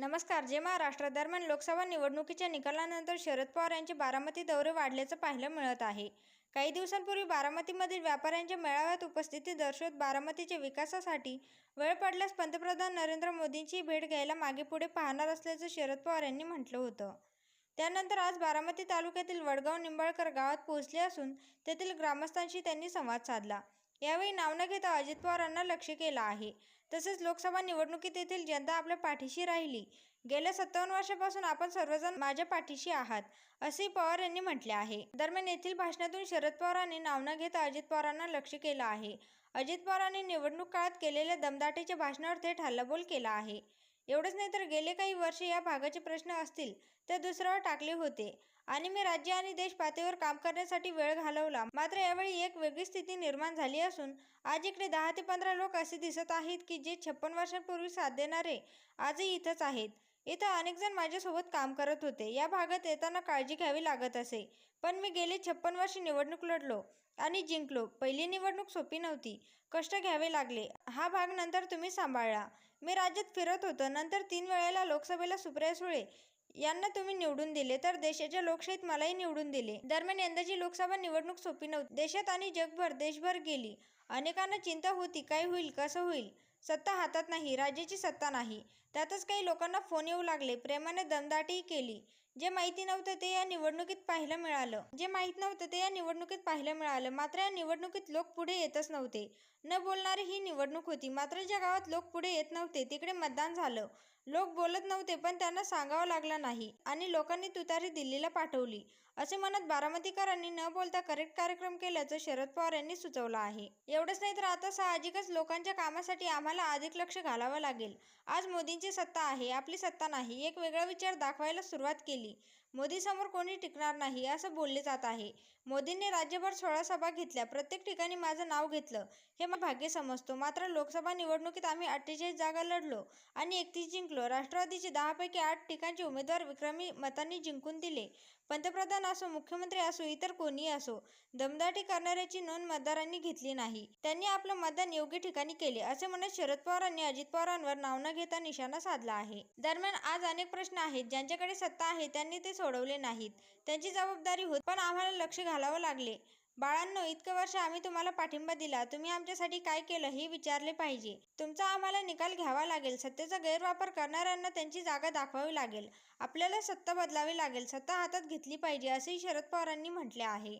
नमस्कार जे महाराष्ट्र दरम्यान लोकसभा निवडणुकीच्या निकालानंतर शरद पवार यांचे बारामती दौरे वाढल्याचं पाहायला मिळत आहे. काही दिवसांपूर्वी बारामतीमधील व्यापाऱ्यांच्या मेळाव्यात उपस्थिती दर्शवत बारामतीच्या विकासासाठी वेळ पडल्यास पंतप्रधान नरेंद्र मोदींची भेट घ्यायला मागे पुढे पाहणार असल्याचं शरद पवार यांनी म्हटलं होतं. त्यानंतर आज बारामती तालुक्यातील वडगाव निंबाळकर गावात पोहोचले असून तेथील ग्रामस्थांशी त्यांनी संवाद साधला. यावेळी नाव न घेता अजित पवारांना लक्ष केलं आहे. तसेच लोकसभा निवडणुकीत येथील जनता आपल्या पाठीशी राहिली. गेल्या सत्तावन्न वर्षापासून आपण सर्वजण माझ्या पाठीशी आहात असे पवार यांनी म्हटले आहे. दरम्यान येथील भाषणातून शरद पवारांनी नाव न घेता अजित पवारांना लक्ष केलं आहे. अजित पवारांनी निवडणूक काळात केलेल्या दमदाटीच्या भाषणावर थेट हल्लाबोल केला आहे. एवढंच नाही तर गेले काही वर्ष या भागाचे प्रश्न असतील तर दुसऱ्यावर टाकले होते. आणि मी राज्य आणि देश पातळीवर काम करण्यासाठी वेळ घालवला. मात्र यावेळी एक वेगळी स्थिती निर्माण झाली असून आज इकडे दहा ते पंधरा लोक असे दिसत आहेत की जे छप्पन वर्षांपूर्वी साथ देणारे आजही इथंच आहेत. इथं अनेक जण माझ्यासोबत काम करत होते. या भागात येताना काळजी घ्यावी लागत असे. पण मी गेली छप्पन वर्ष निवडणूक लढलो आणि जिंकलो. पहिली निवडणूक सोपी नव्हती. कष्ट घ्यावे लागले. हा भाग नंतर तुम्ही सांभाळला मी राज्यात फिरत होतो. नंतर तीन वेळेला लोकसभेला सुप्रिया सुळे यांना तुम्ही निवडून दिले तर देशाच्या लोकशाहीत मलाही निवडून दिले. दरम्यान यंदाची लोकसभा निवडणूक सोपी नव्हती. देशात आणि जगभर देशभर गेली. अनेकांना चिंता होती. काय होईल? कसं होईल? सत्ता हातात नाही राजेची सत्ता नाही. त्यातच काही लोकांना फोन येऊ लागले. प्रेमाने दमदाटीही केली. जे माहिती नव्हतं ते या निवडणुकीत पाहायला मिळालं. जे माहीत नव्हतं ते या निवडणुकीत पाहायला मिळालं. मात्र या निवडणुकीत लोक पुढे येतच नव्हते. न बोलणारी ही निवडणूक होती. मात्र ज्या गावात लोक पुढे येत नव्हते तिकडे मतदान झालं. लोक बोलत नव्हते पण त्यांना सांगावं लागलं नाही आणि लोकांनी तुतारी दिल्लीला पाठवली. असे म्हणत बारामतीकरांनी न बोलता करेक्ट कार्यक्रम केल्याचं शरद पवार यांनी सुचवलं आहे. एवढंच नाही तर आता साहजिकच लोकांच्या कामासाठी आम्हाला अधिक लक्ष घालावं लागेल. आज मोदींची सत्ता आहे आपली सत्ता नाही. एक वेगळा विचार दाखवायला सुरुवात केली. मोदीसमोर कोणी टिकणार नाही असं बोलले जात आहे. मोदींनी राज्यभर सोळा सभा घेतल्या. प्रत्येक ठिकाणी माझं नाव घेतलं. हे मला भाग्य समजतो. मात्र लोकसभा निवडणुकीत आम्ही अठ्ठेचाळीस जागा लढलो आणि एकतीस जिंकलो. राष्ट्रवादीचे दहापैकी आठ ठिकाणचे उमेदवार विक्रमी मतांनी जिंकून दिले. पंतप्रधान असो मुख्यमंत्री असो इतर कोणीही असो दमदाटी करणाऱ्याची नोंद मतदारांनी घेतली नाही. त्यांनी आपलं मतदान योग्य ठिकाणी केले असे म्हणत शरद पवारांनी अजित पवारांवर नाव न घेता निशाणा साधला आहे. दरम्यान आज अनेक प्रश्न आहेत. ज्यांच्याकडे सत्ता आहे त्यांनी ते सोडवले नाहीत. त्यांची जबाबदारी होत पण आम्हाला लक्ष घालावं लागले. बाळांनो इतकं वर्ष आम्ही तुम्हाला पाठिंबा दिला. तुम्ही आमच्यासाठी काय केलं हे विचारले पाहिजे. तुमचा आम्हाला निकाल घ्यावा लागेल. सत्तेचा गैरवापर करणाऱ्यांना त्यांची जागा दाखवावी लागेल. आपल्याला सत्ता बदलावी लागेल. सत्ता हातात घेतली पाहिजे असेही शरद पवारांनी म्हटले आहे.